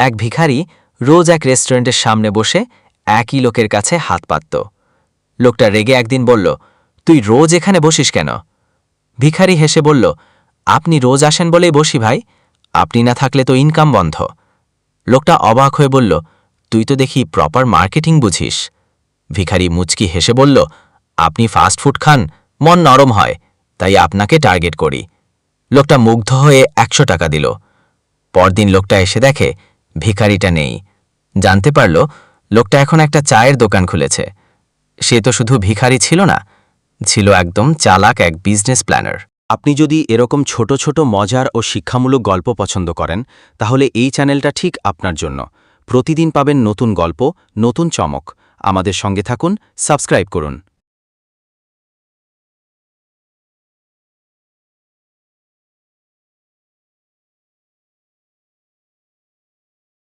এক ভিখারি রোজ এক রেস্টুরেন্টের সামনে বসে একই লোকের কাছে হাত পাতত। লোকটা রেগে একদিন বলল, তুই রোজ এখানে বসিস কেন? ভিখারি হেসে বলল, আপনি রোজ আসেন বলেই বসি ভাই, আপনি না থাকলে তো ইনকাম বন্ধ। লোকটা অবাক হয়ে বলল, তুই তো দেখি প্রপার মার্কেটিং বুঝিস। ভিখারি মুচকি হেসে বলল, আপনি ফাস্ট ফুড খান, মন নরম হয়, তাই আপনাকে টার্গেট করি। লোকটা মুগ্ধ হয়ে একশো টাকা দিল। পরদিন লোকটা এসে দেখে ভিখারিটা নেই। জানতে পারল, লোকটা এখন একটা চায়ের দোকান খুলেছে। সে তো শুধু ভিখারি ছিল না, ছিল একদম চালাক এক বিজনেস প্ল্যানার আপনি যদি এরকম ছোট ছোট মজার ও শিক্ষামূলক গল্প পছন্দ করেন, তাহলে এই চ্যানেলটা ঠিক আপনার জন্য। প্রতিদিন পাবেন নতুন গল্প, নতুন চমক। আমাদের সঙ্গে থাকুন, সাবস্ক্রাইব করুন।